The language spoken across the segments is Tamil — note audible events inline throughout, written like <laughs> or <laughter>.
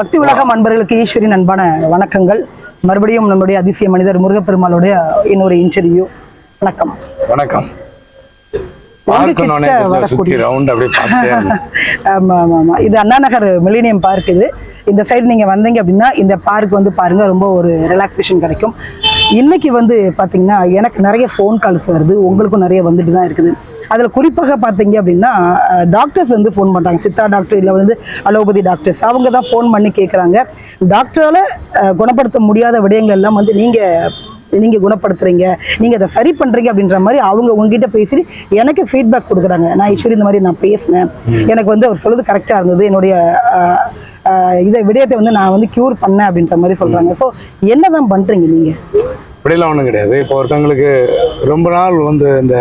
பக்தி உலகம் அன்பர்களுக்கு ஈஸ்வரின் அன்பான வணக்கங்கள். மறுபடியும் நம்முடைய அதிசய மனிதர் முருகப்பெருமாளுடைய இன்னொரு இன்டர்வியூ வணக்கம். வணக்கம். <laughs> இது அண்ணா நகர் மில்லினியம் பார்க் இது. இந்த சைடு நீங்க வந்தீங்க அப்படின்னா இந்த பார்க் வந்து பாருங்க ரொம்ப ஒரு ரிலாக்ஸேஷன் கிடைக்கும். இன்னைக்கு வந்து பாத்தீங்கன்னா எனக்கு நிறைய ஃபோன் கால்ஸ் வருது. உங்களுக்கும் நிறைய வந்துட்டு தான் இருக்குது. அதுல குறிப்பாக பாத்தீங்க அப்படின்னா டாக்டர்ஸ் வந்து ஃபோன் பண்றாங்க. சித்தா டாக்டர் இல்ல வந்து அலோபதி டாக்டர்ஸ் அவங்க தான் ஃபோன் பண்ணி கேக்குறாங்க. டாக்டரால குணப்படுத்த முடியாத விடயங்கள் எல்லாம் வந்து நீங்க நீங்க குணப்படுத்துறீங்க. நீங்க அதை சரி பண்றீங்க அப்படின்ற மாதிரி அவங்க உங்ககிட்ட பேசி எனக்கு ஃபீட்பேக் கொடுக்குறாங்க. நான் ஈஸ்வரி இந்த மாதிரி நான் பேசினேன். எனக்கு வந்து அவர் சொல்றது கரெக்டா இருந்தது. என்னுடைய இதை விடயத்தை வந்து நான் வந்து கியூர் பண்ணேன் அப்படின்ற மாதிரி சொல்றாங்க. ஸோ என்னதான் பண்றீங்க நீங்க? அப்படியெல்லாம் ஒண்ணும் கிடையாது. இப்போ ஒருத்தவங்களுக்கு ரொம்ப நாள் வந்து இந்த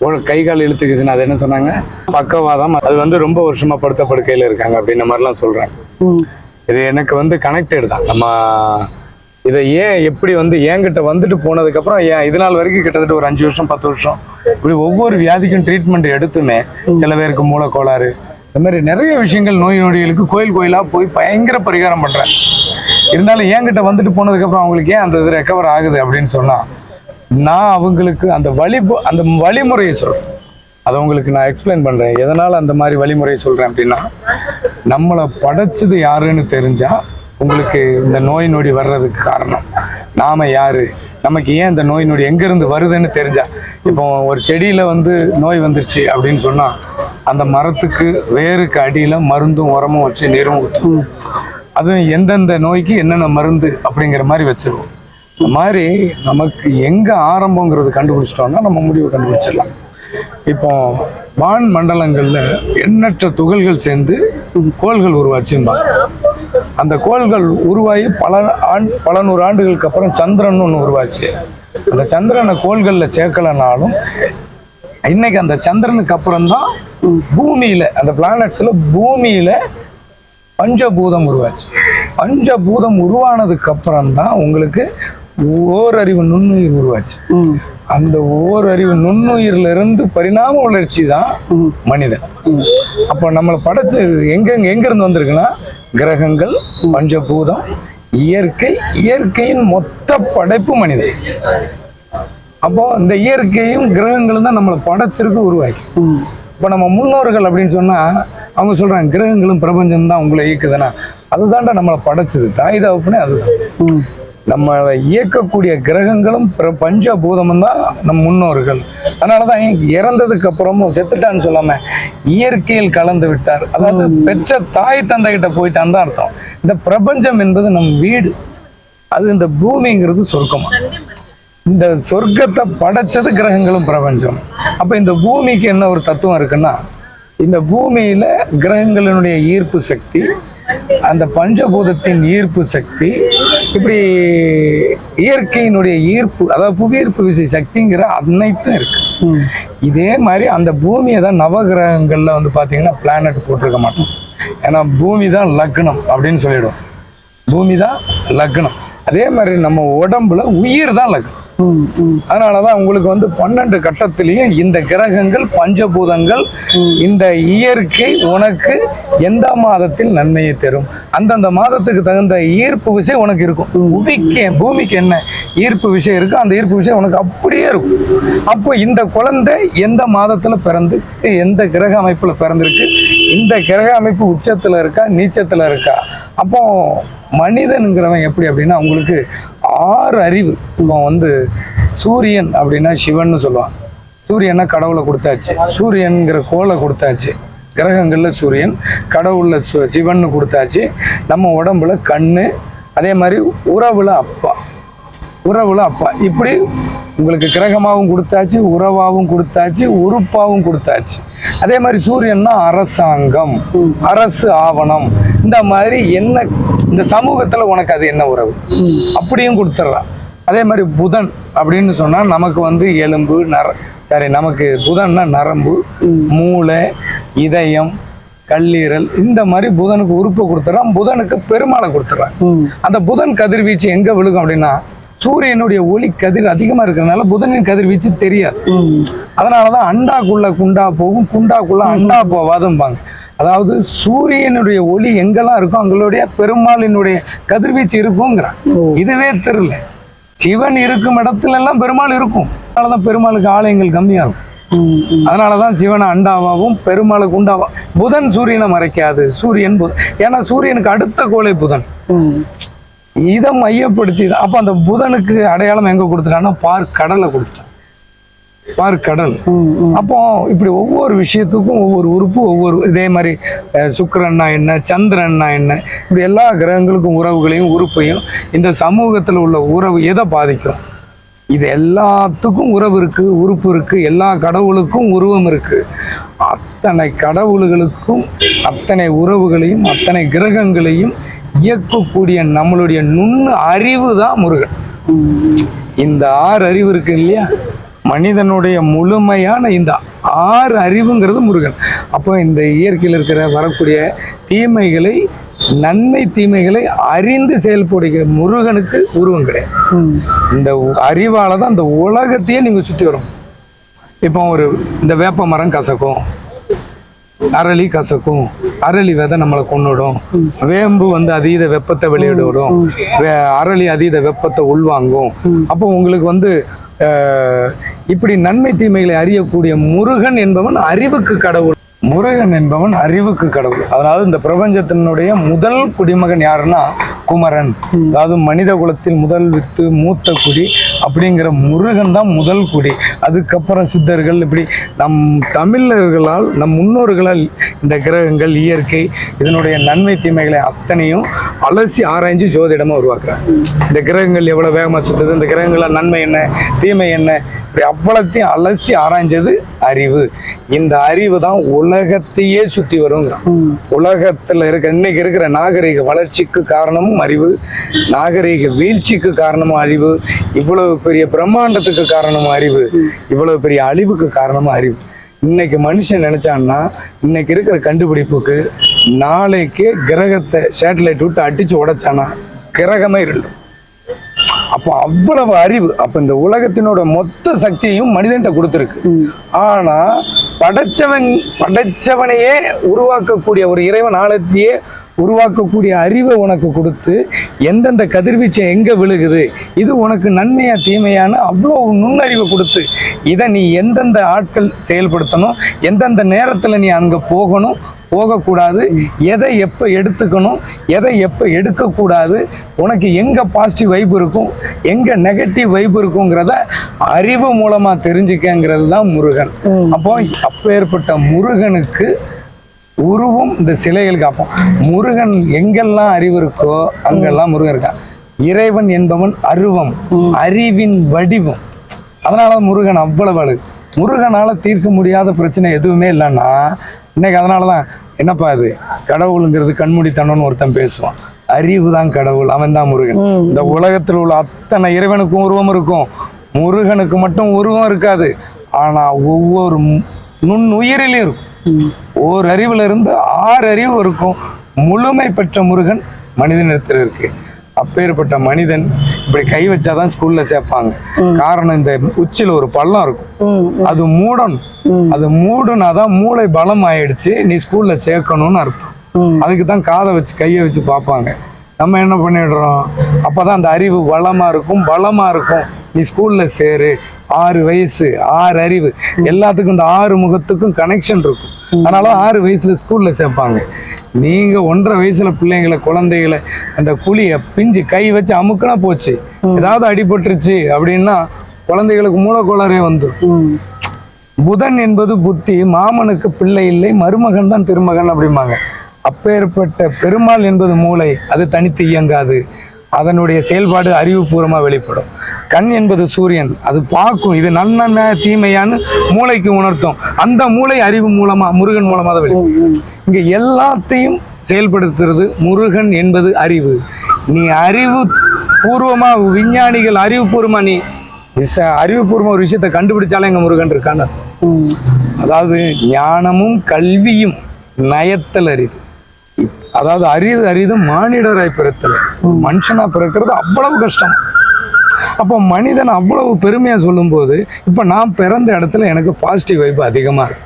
உட- கை கால் இழுத்துக்குச்சுன்னு அது என்ன சொன்னாங்க? பக்கவாதம். அது வந்து ரொம்ப வருஷமா படுத்த படுக்கையில இருக்காங்க அப்படின்ற மாதிரிலாம் சொல்றாங்க. ம். இது எனக்கு வந்து கனெக்டட் தான். நம்ம இதை ஏன் எப்படி வந்து என்கிட்ட வந்துட்டு போனதுக்கப்புறம் ஏன் இது நாள் வரைக்கும் கிட்டத்தட்ட ஒரு அஞ்சு வருஷம் பத்து வருஷம் இப்படி ஒவ்வொரு வியாதிக்கும் ட்ரீட்மெண்ட் எடுத்துமே சில பேருக்கு மூளைக்கோளாறு. இந்த மாதிரி நிறைய விஷயங்கள் நோய் நொடிகளுக்கு கோயில் கோயிலா போய் பயங்கர பரிகாரம் பண்றேன். இருந்தாலும் என்கிட்ட வந்துட்டு போனதுக்கப்புறம் அவங்களுக்கு ஏன் அந்த இது ரெக்கவர் ஆகுது அப்படின்னு சொன்னா நான் அவங்களுக்கு அந்த வழி அந்த வழிமுறையை சொல்கிறேன் அதை உங்களுக்கு நான் எக்ஸ்பிளைன் பண்ணுறேன் எதனால் அந்த மாதிரி வழிமுறையை சொல்கிறேன் அப்படின்னா நம்மளை படைச்சது யாருன்னு தெரிஞ்சால் உங்களுக்கு இந்த நோய் நொடி வர்றதுக்கு காரணம். நாம் யார்? நமக்கு ஏன் இந்த நோய் நொடி எங்கேருந்து வருதுன்னு தெரிஞ்சா இப்போ ஒரு செடியில் வந்து நோய் வந்துருச்சு அப்படின்னு சொன்னால் அந்த மரத்துக்கு வேருக்கு அடியில் மருந்தும் உரமும் வச்சு நீரும் ஊற்றும் அதுவும் எந்தெந்த நோய்க்கு என்னென்ன மருந்து அப்படிங்கிற மாதிரி வச்சிருவோம். இந்த மாதிரி நமக்கு எங்கே ஆரம்பங்கிறது கண்டுபிடிச்சிட்டோம்னா நம்ம முடிவு கண்டுபிடிச்சிடலாம். இப்போ வான் மண்டலங்களில் எண்ணற்ற துகள்கள் சேர்ந்து கோள்கள் உருவாச்சும்பாங்க. அந்த கோள்கள் உருவாகி பல ஆண் பல நூறு ஆண்டுகளுக்கு அப்புறம் சந்திரன் ஒன்று உருவாச்சு. அந்த சந்திரனை கோள்களில் சேர்க்கலனாலும் இன்னைக்கு அந்த சந்திரனுக்கு அப்புறம் தான் பூமியில அந்த பிளானட்ஸில் பூமியில் பஞ்சபூதம் உருவாச்சு. பஞ்சபூதம் உருவானதுக்கு அப்புறம் தான் உங்களுக்கு ஓரறிவு நுண்ணுயிர் உருவாச்சு. அந்த ஓரறிவு நுண்ணுயிர்ல இருந்து பரிணாம வளர்ச்சி தான் மனிதன். அப்போ நம்மளை படைச்சு எங்க எங்க இருந்து வந்திருக்குன்னா கிரகங்கள் பஞ்சபூதம் இயற்கை இயற்கையின் மொத்த படைப்பு மனிதன். அப்போ இந்த இயற்கையும் கிரகங்களும் தான் நம்மளை படைச்சிருக்கு உருவாக்கி. இப்போ நம்ம முன்னோர்கள் அப்படின்னு சொன்னா அவங்க சொல்றாங்க கிரகங்களும் பிரபஞ்சம் தான் உங்களை இயக்குதுன்னா. அதுதான்டா நம்மளை படைச்சது. தாய் தகப்பனே அதுதான். ம் நம்மளை இயக்கக்கூடிய கிரகங்களும் பஞ்சபூதமும் தான் நம் முன்னோர்கள். அதனாலதான் இறந்ததுக்கு அப்புறமும் செத்துட்டான்னு சொல்லாம இயற்கையில் கலந்து விட்டார். அதாவது பெற்ற தாய் தந்தை கிட்ட போயிட்டான்னு தான் அர்த்தம். இந்த பிரபஞ்சம் என்பது நம் வீடு. அது இந்த பூமிங்கிறது சொர்க்கமா? இந்த சொர்க்கத்தை படைச்சது கிரகங்களும் பிரபஞ்சம். அப்ப இந்த பூமிக்கு என்ன ஒரு தத்துவம் இருக்குன்னா இந்த பூமியில கிரகங்களினுடைய ஈர்ப்பு சக்தி அந்த பஞ்சபூதத்தின் ஈர்ப்பு சக்தி இப்படி இயற்கையினுடைய ஈர்ப்பு அதாவது புவியீர்ப்பு விசை சக்திங்கிற அனைத்தும் இருக்கு. இதே மாதிரி அந்த பூமியை தான் நவகிரகங்கள்ல வந்து பாத்தீங்கன்னா பிளானட் போட்டிருக்க மாட்டோம். ஏன்னா பூமி தான் லக்னம் அப்படின்னு சொல்லிடும் பூமி தான் லக்னம். அதே மாதிரி நம்ம உடம்புல உயிர் தான் லக்னம். அதனாலதான் உங்களுக்கு வந்து பன்னெண்டு கட்டத்திலையும் இந்த கிரகங்கள் பஞ்சபூதங்கள் இந்த இயற்கை உனக்கு எந்த மாதத்தில் நன்மையை தரும்? அந்தந்த மாதத்துக்கு தகுந்த ஈர்ப்பு விசை உனக்கு இருக்கும். புவிக்கு பூமிக்கு என்ன ஈர்ப்பு விஷயம் இருக்கு அந்த ஈர்ப்பு விஷயம் உனக்கு அப்படியே இருக்கும். அப்போ இந்த குழந்தை எந்த மாதத்துல பிறந்து எந்த கிரக அமைப்புல பிறந்திருக்கு? இந்த கிரக அமைப்பு உச்சத்தில் இருக்கா நீச்சத்தில் இருக்கா? அப்போ மனிதனுங்கிறவன் எப்படி அப்படின்னா அவங்களுக்கு ஆறு அறிவு. இவன் வந்து சூரியன் அப்படின்னா சிவன் சொல்லுவாங்க. சூரியனை கடவுளை கொடுத்தாச்சு. சூரியன்கிற கோலை கொடுத்தாச்சு. கிரகங்களில் சூரியன் கடவுளில் சு- சிவன்னு கொடுத்தாச்சு. நம்ம உடம்புல கண்ணு அதே மாதிரி உறவுல அப்பா. உறவுல அப்பா. இப்படி உங்களுக்கு கிரகமாகவும் கொடுத்தாச்சு உறவாகவும் கொடுத்தாச்சு உறுப்பாகவும் கொடுத்தாச்சு. அதே மாதிரி சூரியன்னா அரசாங்கம் அரசு ஆவணம். இந்த மாதிரி என்ன இந்த சமூகத்துல உனக்கு அது என்ன உறவு? அப்படியும் கொடுத்துட்றான் அதே மாதிரி புதன் அப்படின்னு சொன்னா நமக்கு வந்து எலும்பு நர சாரி நமக்கு புதன்னா நரம்பு மூளை இதயம் கல்லீரல். இந்த மாதிரி புதனுக்கு உறுப்பு கொடுத்துட்றான். புதனுக்கு பெருமாளை கொடுத்துட்றான். அந்த புதன் கதிர்வீச்சு எங்க விழுகும் அப்படின்னா சூரியனுடைய ஒளி கதிர் அதிகமா இருக்கிறதுனால புதனின் கதிர்வீச்சு தெரியாது. அதனாலதான் அண்டாக்குள்ள குண்டா போகும் குண்டாக்குள்ள அண்டா போவாதும்பாங்க. அதாவது சூரியனுடைய ஒளி எங்கெல்லாம் இருக்கோ அங்களுடைய பெருமாளினுடைய கதிர்வீச்சு இருக்குங்கிறான். இதுவே தெரியல. சிவன் இருக்கும் இடத்துல எல்லாம் பெருமாள் இருக்கும். அதனாலதான் பெருமாளுக்கு ஆலயங்கள் கம்மியா இருக்கும். அதனாலதான் சிவனை அண்டாவாவும் பெருமாளுக்கு உண்டாவா புதன் சூரியனை மறைக்காது. சூரியன் புதன். ஏன்னா சூரியனுக்கு அடுத்த கோளை புதன். இதை மையப்படுத்தி தான் அப்ப அந்த புதனுக்கு அடையாளம் எங்க கொடுத்துட்டான்னா பார் கடலை கொடுத்துட்டான். பார் கடல். அப்போ இப்படி ஒவ்வொரு விஷயத்துக்கும் ஒவ்வொரு உறுப்பு ஒவ்வொரு இதே மாதிரி சுக்கிரன்னா என்ன சந்திரன்னா என்ன இப்படி எல்லா கிரகங்களுக்கும் உறவுகளையும் உறுப்பையும் இந்த சமூகத்தில் உள்ள உறவு எதை பாதிக்கும்? இது எல்லாத்துக்கும் உறவு இருக்கு உறுப்பு இருக்கு எல்லா கடவுளுக்கும் உருவம் இருக்கு. அத்தனை கடவுள்களுக்கும் அத்தனை உறவுகளையும் அத்தனை கிரகங்களையும் இயக்கக்கூடிய நம்மளுடைய நுண்ணு அறிவு தான் முருகன். இந்த ஆறு அறிவு இருக்கு இல்லையா? மனிதனுடைய முழுமையான இந்த ஆறு அறிவுங்கிறது முருகன். அப்போ இந்த இயற்கையில் இருக்கிற வரக்கூடிய தீமைகளை நன்மை தீமைகளை அறிந்து செயல்படுகிற முருகனுக்கு உருவம் கிடையாது. இந்த அறிவால தான் இந்த உலகத்தையே நீங்கள் சுற்றி வரும். இப்போ ஒரு இந்த வேப்ப மரம் கசக்கும். அரளி கசக்கும். அரளி விதை நம்மளை கொண்டுடும் வேம்பு வந்து அதீத வெப்பத்தை வெளியிடும் அரளி அதீத வெப்பத்தை உள்வாங்கும். அப்போ உங்களுக்கு வந்து இப்படி நன்மை தீமைகளை அறியக்கூடிய முருகன் என்பவன் அறிவுக்கு கடவுள். முருகன் என்பவன் அறிவுக்கு கடவுள். அதாவது இந்த பிரபஞ்சத்தினுடைய முதல் குடிமகன் யாருன்னா குமரன். அதாவது மனித குலத்தில் முதல் வித்து மூத்த குடி அப்படிங்கிற முருகன் தான் முதல் குடி. அதுக்கப்புறம் சித்தர்கள் இப்படி நம் தமிழர்களால் நம் முன்னோர்களால் இந்த கிரகங்கள் இயற்கை இதனுடைய நன்மை தீமைகளை அத்தனையும் அலசி ஆராய்ஞ்சு ஜோதிடமாக உருவாக்குறாங்க. இந்த கிரகங்கள் எவ்வளோ வேகமாக சுற்றுது இந்த கிரகங்கள நன்மை என்ன? தீமை என்ன? இப்படி அவ்வளத்தையும் அலசி ஆராய்ஞ்சது அறிவு. இந்த அறிவு தான் உலகத்தையே சுத்தி வருங்கிறான். உலகத்துல இருக்க இன்னைக்கு இருக்கிற நாகரிக வளர்ச்சிக்கு காரணமும் அறிவு நாகரிக வீழ்ச்சிக்கு காரணமும் அறிவு இவ்வளவு பெரிய பிரம்மாண்டத்துக்கு காரணமும் அறிவு இவ்வளவு பெரிய அழிவுக்கு காரணமும் அறிவு. இன்னைக்கு மனுஷன் நினைச்சான்னா இன்னைக்கு இருக்கிற கண்டுபிடிப்புக்கு நாளைக்கு கிரகத்தை சேட்டலைட் விட்டு அடிச்சு உடைச்சானா கிரகமே இருண்டும் அப்போ அவ்வளவு அறிவு. அப்ப இந்த உலகத்தினோட மொத்த சக்தியையும் மனிதன்கிட்ட கொடுத்துருக்கு. ஆனா படைச்சவன் படைச்சவனையே உருவாக்கக்கூடிய ஒரு இறைவன் ஆழத்தையே உருவாக்கக்கூடிய அறிவை உனக்கு கொடுத்து எந்தெந்த கதிர்வீச்சு எங்க விழுகுது இது உனக்கு நன்மையா தீமையான அவ்வளோ நுண்ணறிவை கொடுத்து இதை நீ எந்தெந்த ஆட்கள் செயல்படுத்தணும் எந்தெந்த நேரத்துல நீ அங்க போகணும் போகக்கூடாது. எதை எப்போ எடுத்துக்கணும் எதை எப்போ எடுக்கக்கூடாது உனக்கு எங்கே பாசிட்டிவ் வைப் இருக்கும் எங்கே நெகட்டிவ் வைப் இருக்குங்கிறத அறிவு மூலமாக தெரிஞ்சுக்கங்கிறது தான் முருகன். அப்போ அப்பேற்பட்ட முருகனுக்கு உருவம் இந்த சிலைகளுக்கு அப்போ முருகன் எங்கெல்லாம் அறிவு இருக்கோ அங்கெல்லாம் முருகன் இருக்கான் இறைவன் என்பவன் அருவம் அறிவின் வடிவம். அதனால தான் முருகன் அவ்வளவு முருகனால தீர்க்க முடியாத பிரச்சனை எதுவுமே இல்லைன்னா இன்னைக்கு அதனால தான் என்னப்பா இது? கடவுளுங்கிறது கண்மூடித்தனம்னு ஒருத்தன் பேசுவான். அறிவு தான் கடவுள் அவன் தான் முருகன் இந்த உலகத்தில் உள்ள அத்தனை இறைவனுக்கும் உருவம் இருக்கும். முருகனுக்கு மட்டும் உருவம் இருக்காது. ஆனா ஒவ்வொரு நுண்ணுயிரிலும் இருக்கும். ஓர் அறிவுல இருந்து ஆறு அறிவு இருக்கும். முழுமை பெற்ற முருகன் மனிதனிடத்தில் இருக்கு. அப்பேற்பட்ட மனிதன் இப்படி கை வச்சாதான் ஸ்கூல்ல சேர்ப்பாங்க. காரணம் இந்த உச்சில ஒரு பள்ளம் இருக்கும். அது மூடணும். அது மூடுனாதான் மூளை பலம் ஆயிடுச்சு நீ ஸ்கூல்ல சேர்க்கணும்னு அர்த்தம். அதுக்கு தான் காதை வச்சு கையை வச்சு பார்ப்பாங்க. நம்ம என்ன பண்ணிடுறோம்? அப்பதான் அந்த அறிவு வளமாக இருக்கும் பலமாக இருக்கும். நீ ஸ்கூலில் சேரு. ஆறு வயசு ஆறு அறிவு. எல்லாத்துக்கும் இந்த ஆறு முகத்துக்கும் கனெக்ஷன் இருக்கும். அதனால ஆறு வயசுல ஸ்கூல்ல சேர்ப்பாங்க. நீங்க ஒன்றரை வயசுல பிள்ளைங்களை குழந்தைகளை அந்த குழிய பிஞ்சு கை வச்சு அமுக்குனா போச்சு. ஏதாவது அடிபட்டுருச்சு அப்படின்னா குழந்தைகளுக்கு மூலக்கோளாறே வந்துடும் புதன் என்பது புத்தி மாமனுக்கு பிள்ளை இல்லை மருமகன் தான் திருமகன் அப்படிம்பாங்க. அப்பேற்பட்ட பெருமாள் என்பது மூளை அது தனித்து இயங்காது. அதனுடைய செயல்பாடு அறிவுபூர்வமாக வெளிப்படும். கண் என்பது சூரியன் அது பார்க்கும். இது நன்மை தீமையான்னு மூளைக்கு உணர்த்தும். அந்த மூளை அறிவு மூலமா முருகன் மூலமாக தான் வெளிப்படும். இங்கே எல்லாத்தையும் செயல்படுத்துறது முருகன் என்பது அறிவு. நீ அறிவு பூர்வமா விஞ்ஞானிகள் அறிவுபூர்வமா நீ விச- அறிவுபூர்வமாக ஒரு விஷயத்தை கண்டுபிடிச்சாலே எங்கள் முருகன் இருக்கான்னு அதாவது ஞானமும் கல்வியும் நயத்தல் அறிவு. அதாவது அரிது அரிது மானிடராய் பிறத்தல். மனுஷனா பிறக்கிறது அவ்வளவு கஷ்டம். அப்போ மனிதன் அவ்வளவு பெருமையா சொல்லும்போது இப்போ நான் பிறந்த இடத்துல எனக்கு பாசிட்டிவ் வைப் அதிகமா இருக்கு.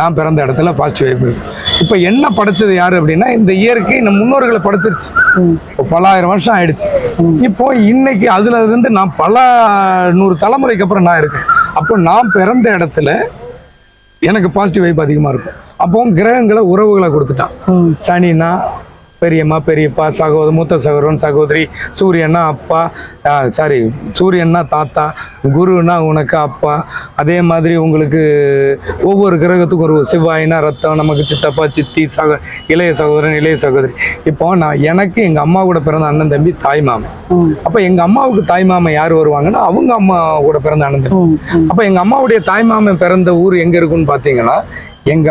நான் பிறந்த இடத்துல பாசிட்டிவ் வைப் இருக்கு. இப்போ என்ன படைச்சது யாரு அப்படின்னா இந்த இயற்கை இந்த முன்னோர்களை படைச்சிருச்சு. இப்போ பலாயிரம் வருஷம் ஆயிடுச்சு. இப்போ இன்னைக்கு அதுல இருந்து நான் பல நூறு தலைமுறைக்கு அப்புறம் நான் இருக்கேன். அப்போ நான் பிறந்த இடத்துல எனக்கு பாசிட்டிவ் வைப் அதிகமா இருக்கும். அப்போ கிரகங்களை உறவுகளை கொடுத்துட்டான். சனினா பெரியம்மா பெரியப்பா சகோதர மூத்த சகோதரன் சகோதரி சூரியன்னா அப்பா சாரி சூரியன்னா தாத்தா குருன்னா உனக்கு அப்பா. அதே மாதிரி உங்களுக்கு ஒவ்வொரு கிரகத்துக்கும் ஒரு செவ்வாயினா ரத்தம் நமக்கு சித்தப்பா சித்தி சக இளைய சகோதரன் இளைய சகோதரி. இப்போ நான் எனக்கு எங்கள் அம்மா கூட பிறந்த அண்ணன் தம்பி தாய் மாமன். அப்போ எங்கள் அம்மாவுக்கு தாய் மாமன் யார் வருவாங்கன்னா அவங்க அம்மா கூட பிறந்த அண்ணன் தம்பி. அப்ப எங்க அம்மாவுடைய தாய்மாமன் பிறந்த ஊர் எங்க இருக்குன்னு பாத்தீங்கன்னா எங்க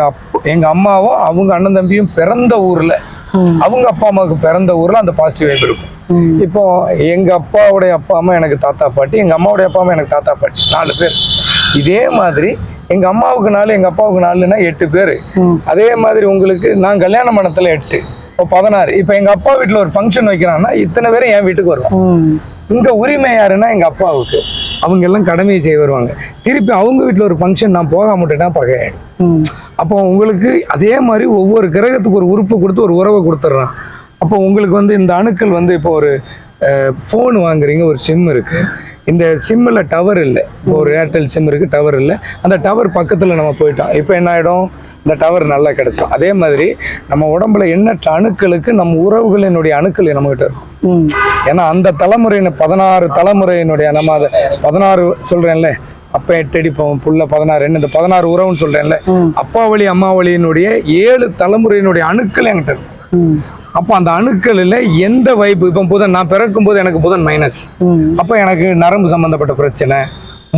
எங்க அம்மாவும் அவங்க அண்ணன் தம்பியும் பிறந்த ஊர்ல. அவங்க அப்பா அம்மாவுக்கு பிறந்த ஊர்ல அந்த பாசிட்டிவ் வைப் இருக்கும். இப்போ எங்க அப்பாவுடைய அப்பா அம்மா எனக்கு தாத்தா பாட்டி எங்க அம்மாவுடைய அப்பா அம்மா எனக்கு தாத்தா பாட்டி நாலு பேர். இதே மாதிரி எங்க அம்மாவுக்கு நாலு எங்க அப்பாவுக்கு நாலுன்னா எட்டு பேர். அதே மாதிரி உங்களுக்கு நான் கல்யாண மண்டபத்துல எட்டு இப்போ பதினாறு. இப்போ எங்க அப்பா வீட்டுல ஒரு ஃபங்க்ஷன் வைக்கிறாங்கன்னா இத்தனை பேரும் என் வீட்டுக்கு வருவாங்க. ம். இங்க உரிமை யாருன்னா எங்க அப்பாவுக்கு. அவங்க எல்லாம் கடமையை செய்ய வருவாங்க. திருப்பி அவங்க வீட்டில் ஒரு ஃபங்க்ஷன் நான் போகாம விட்டுட்டா பகையாயிடும். அப்போ உங்களுக்கு அதே மாதிரி ஒவ்வொரு கிரகத்துக்கு ஒரு உறுப்பு கொடுத்து ஒரு உறவை கொடுத்துட்றான். அப்போ உங்களுக்கு வந்து இந்த அணுக்கள் வந்து இப்போ ஒரு ஃபோன் வாங்குறீங்க ஒரு சிம் இருக்கு. இந்த சிம்மில் டவர் இல்லை. இப்போ ஒரு ஏர்டெல் சிம் இருக்கு டவர் இல்லை. அந்த டவர் பக்கத்தில் நம்ம போயிட்டோம். இப்போ என்ன ஆகிடும் இந்த டவர் நல்லா கிடைச்சிடும் அதே மாதிரி நம்ம உடம்புல எண்ணற்ற அணுக்களுக்கு நம்ம உறவுகளினுடைய அணுக்கள் நம்மகிட்ட இருக்கும். ஏன்னா அந்த தலைமுறையின் பதினாறு தலைமுறையினுடைய நம்ம அதை பதினாறு சொல்றேன்ல அப்ப எட்டு அடி போவோம் புள்ள பதினாறு என்ன இந்த பதினாறு உறவுன்னு சொல்றேன்ல ம். அப்பா வழி அம்மா வழியினுடைய ஏழு தலைமுறையினுடைய அணுக்கள் என்கிட்ட இருக்கு. ம். அப்போ அந்த அணுக்களில் எந்த வைப்பு இப்போ புதன் நான் பிறக்கும் போது எனக்கு புதன் மைனஸ் அப்போ எனக்கு நரம்பு சம்மந்தப்பட்ட பிரச்சனை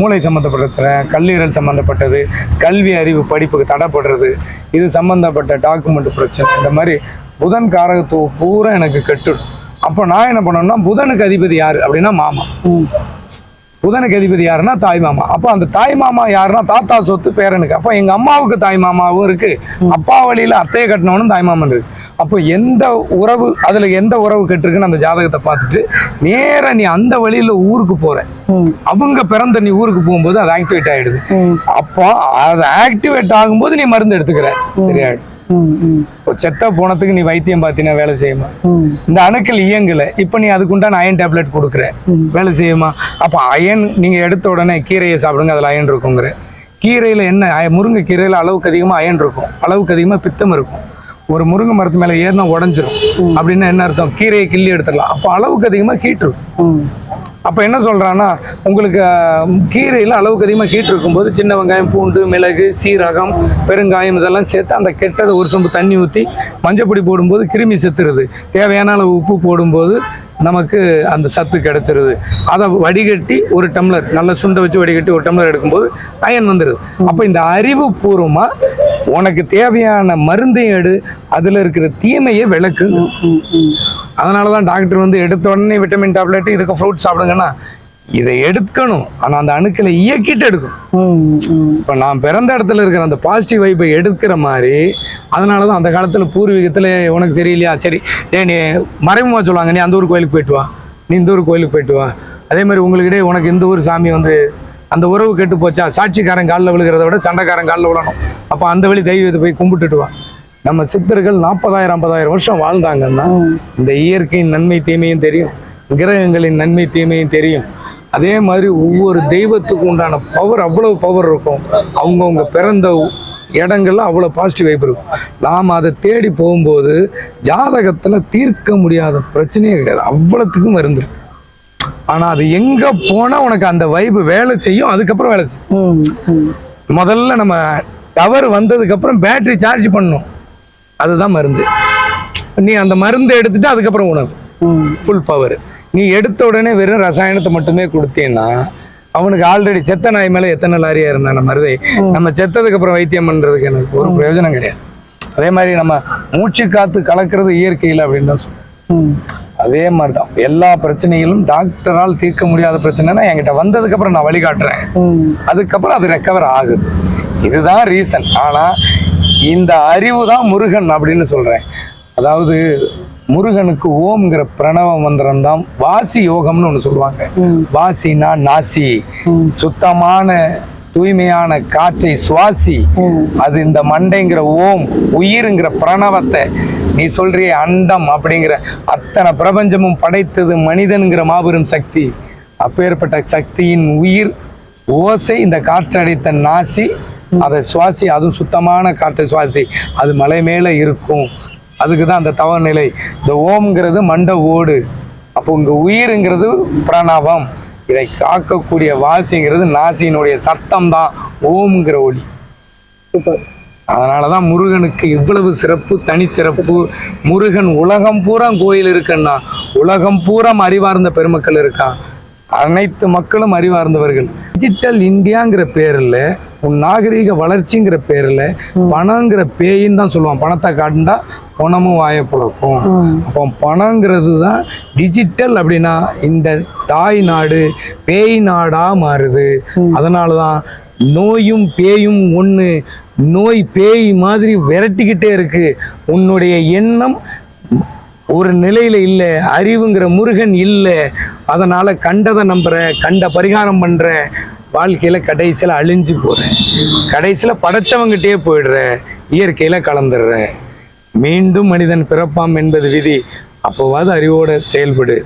மூளை சம்மந்தப்பட்ட பிரச்சனை கல்லீரல் சம்மந்தப்பட்டது கல்வி அறிவு படிப்புக்கு தடைப்படுறது இது சம்மந்தப்பட்ட டாக்குமெண்ட் பிரச்சனை. இந்த மாதிரி புதன் காரகத்துவம் பூரா எனக்கு கெட்டுடும். அப்போ நான் என்ன பண்ணணும்னா புதனுக்கு அதிபதி யார்? அப்படின்னா மாமா. புதனுக்கு அதிபதி யாருன்னா தாய் மாமா. அப்போ அந்த தாய் மாமா யாருன்னா தாத்தா சொத்து பேரனுக்கு. அப்போ எங்க அம்மாவுக்கு தாய் மாமாவும் இருக்கு. அப்பா வழியில அத்தையை கட்டினவனும் தாய் மாமன் இருக்கு. அப்போ எந்த உறவு அதுல எந்த உறவு கெட்டிருக்குன்னு அந்த ஜாதகத்தை பார்த்துட்டு நேரா நீ அந்த வழியில ஊருக்கு போற. அவங்க பிறந்த நீ ஊருக்கு போகும்போது அது ஆக்டிவேட் ஆயிடுது. அப்போ அது ஆக்டிவேட் ஆகும்போது நீ மருந்து எடுத்துக்கிற. சரியாயிடும். செத்த போனதுக்கு நீ வைத்தியம் பார்த்தீங்கன்னா வேலை செய்யுமா? இந்த அணுக்கள் இயங்கல. இப்போ நீ அதுக்குண்டான அயன் டேப்லெட் கொடுக்குற. வேலை செய்யுமா? அப்போ அயன் நீங்க எடுத்த உடனே கீரையை சாப்பிடுங்க அதுல அயன் இருக்குங்கிற. கீரையில என்ன முருங்கை கீரையில அளவுக்கு அதிகமா அயன் இருக்கும். அளவுக்கு அதிகமா பித்தம் இருக்கும். ஒரு முருங்கை மரத்து மேல ஏறினா உடஞ்சிரும். அப்படின்னா என்ன அர்த்தம்? கீரையை கிள்ளி எடுத்துடலாம். அப்போ அளவுக்கு அதிகமா கீட்டு இருக்கும். அப்போ என்ன சொல்கிறான்னா உங்களுக்கு கீரையில் அளவுக்கு அதிகமாக கீட்டு இருக்கும்போது சின்ன வெங்காயம் பூண்டு மிளகு சீரகம் பெருங்காயம் இதெல்லாம் சேர்த்து அந்த கெட்டதை ஒரு சொம்பு தண்ணி ஊற்றி மஞ்சப்பொடி போடும்போது கிருமி செத்துருது. தேவையான அளவு உப்பு போடும்போது நமக்கு அந்த சத்து கிடச்சிருது. அதை வடிகட்டி ஒரு டம்ளர் நல்ல சுண்டை வச்சு வடிகட்டி ஒரு டம்ளர் எடுக்கும்போது அயன் வந்துடுது அப்போ இந்த அறிவு பூர்வமாக உனக்கு தேவையான மருந்தையும் எடு. அதில் இருக்கிற தீமையை விளக்கு. அதனால தான் டாக்டர் வந்து எடுத்த உடனே விட்டமின் டேப்லெட் இதுக்கு ஃப்ரூட் சாப்பிடுங்கன்னா இதை எடுக்கணும். ஆனால் அந்த அணுக்களை இயக்கிட்டு எடுக்கணும். ம் ம். இப்போ நான் பிறந்த இடத்துல இருக்கிற அந்த பாசிட்டிவ் வைப்பை எடுக்கிற மாதிரி அதனால தான் அந்த காலத்தில் பூர்வீகத்தில் உனக்கு சரியில்லையா சரி ஏ நீ மறைமுகமாக சொல்லுவாங்க நீ அந்த ஊர் கோயிலுக்கு போயிட்டு வா. நீ இந்த ஊர் கோயிலுக்கு போயிட்டு வா. அதே மாதிரி உங்களுக்கிட்டே உனக்கு இந்த ஊர் சாமி வந்து அந்த உறவு கெட்டு போச்சா? சாட்சிக்காரன் காலில் விழுகிறத விட சண்டைக்காரன் காலில் விழணும். அப்போ அந்த வழி தெய்வத்தை போய் கும்பிட்டுட்டு வா. நம்ம சித்தர்கள் நாற்பதாயிரம் ஐம்பதாயிரம் வருஷம் வாழ்ந்தாங்கன்னா இந்த இயற்கையின் நன்மை தீமையும் தெரியும். கிரகங்களின் நன்மை தீமையும் தெரியும். அதே மாதிரி ஒவ்வொரு தெய்வத்துக்கு உண்டான பவர் அவ்வளவு பவர் இருக்கும். அவங்கவுங்க பிறந்த இடங்கள்ல அவ்வளோ பாசிட்டிவ் வைப் இருக்கும். நாம் அதை தேடி போகும்போது ஜாதகத்தில் தீர்க்க முடியாத பிரச்சனையே கிடையாது. அவ்வளோத்துக்கும் மருந்து ஆனால் அது எங்கே போனால் உனக்கு அந்த வைப்பு வேலை செய்யும் அதுக்கப்புறம் வேலை செய்யும். முதல்ல நம்ம டவர் வந்ததுக்கப்புறம் பேட்டரி சார்ஜ் பண்ணணும் அதுதான் மருந்து. நீ அந்த மருந்தை எடுத்துட்டு அதுக்கப்புறம் உணவு. ஃபுல் பவர் நீ எடுத்த உடனே வெறும் ரசாயனத்தை மட்டுமே கொடுத்தீன்னா அவனுக்கு ஆல்ரெடி செத்த நாய் மேல எத்தனை லாரியா இருந்தான மருதை? நம்ம செத்ததுக்கு அப்புறம் வைத்தியம் பண்றதுக்கு எனக்கு ஒரு பிரயோஜனம் கிடையாது. அதே மாதிரி நம்ம மூச்சு காத்து கலக்கிறது இயற்கையில் அப்படின்னு தான் சொல்றோம் ம். அதே மாதிரி தான் எல்லா பிரச்சனைகளும் டாக்டரால் தீர்க்க முடியாத பிரச்சனைனா என்கிட்ட வந்ததுக்கு அப்புறம் நான் வழிகாட்டுறேன். அதுக்கப்புறம் அது ரெக்கவர் ஆகுது. இதுதான் ரீசன் ஆனா இந்த அறிவு தான் முருகன் அப்படின்னு சொல்றேன். அதாவது முருகனுக்கு ஓம்ங்கிற பிரணவ மந்திரம் தான் வாசி யோகம்னு ஒன்று சொல்லுவாங்க. வாசினா நாசி. சுத்தமான தூய்மையான காற்றை சுவாசி அது இந்த மண்டைங்கிற ஓம் உயிருங்கிற பிரணவத்தை நீ சொல்றிய அண்டம் அப்படிங்கிற அத்தனை பிரபஞ்சமும் படைத்தது மனிதன்கிற மாபெரும் சக்தி. அப்பேற்பட்ட சக்தியின் உயிர் ஓசை இந்த காற்றடைத்த நாசி அதை சுவாசி அதுவும் சுத்தமான காற்றை சுவாசி. அது மலை மேலே இருக்கும். அதுக்கு தான் அந்த தவ நிலை இந்த ஓம்ங்கிறது மண்ட ஓடு. அப்போ உங்க உயிருங்கிறது பிரணவம். இதை காக்கக்கூடிய வாசிங்கிறது நாசியினுடைய சத்தம் தான் ஓம்ங்கிற ஒளி சூப்பர் அதனாலதான் முருகனுக்கு இவ்வளவு சிறப்பு தனி சிறப்பு. முருகன் உலகம் பூரா கோயில் இருக்குன்னா உலகம் பூரா அறிவார்ந்த பெருமக்கள் இருக்கான் அனைத்து மக்களும் அறிவார்ந்தவர்கள். டிஜிட்டல் இந்தியாங்கிற பேர்ல உன் நாகரீக வளர்ச்சிங்கிற பேர்ல பணங்கிற பேயின்னு தான் சொல்லுவான். பணத்தை காட்டுண்டா பணமும் வாய புழக்கும். அப்போ பணங்கிறது தான் டிஜிட்டல் அப்படின்னா இந்த தாய் நாடு பேய் நாடா மாறுது. அதனால தான் நோயும் பேயும் ஒன்று நோய் பேய் மாதிரி விரட்டிக்கிட்டே இருக்கு. உன்னுடைய எண்ணம் ஒரு நிலையில இல்லை அறிவுங்கிற முருகன் இல்லை. அதனால கண்டதை நம்புற கண்ட பரிகாரம் பண்ற வாழ்க்கையில கடைசியில அழிஞ்சு போகிறேன் கடைசியில் படைச்சவங்கிட்டே போயிடுற இயற்கையில கலந்துடுற மீண்டும் மனிதன் பிறப்பாம் என்பது விதி. அப்போவாது அறிவோட செயல்படு.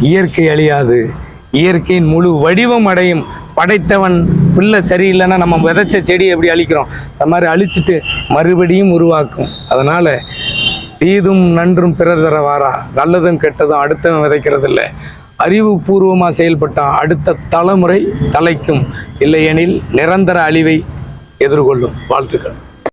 இயற்கை அழியாது. இயற்கையின் முழு வடிவம் அடையும். படைத்தவன் பிள்ளை சரியில்லைன்னா நம்ம விதைச்ச செடி எப்படி அழிக்கிறோம்? அந்த மாதிரி அழிச்சிட்டு மறுபடியும் உருவாக்கும். அதனால தீதும் நன்றும் பிறர் தர வாரா. நல்லதும் கெட்டதும் அடுத்தவன் விதைக்கிறது இல்லை அறிவுபூர்வமாக செயல்பட்டால் அடுத்த தலைமுறை தலைக்கும் இல்லையெனில் நிரந்தர அழிவை எதிர்கொள்ளும். வாழ்த்துக்கள்.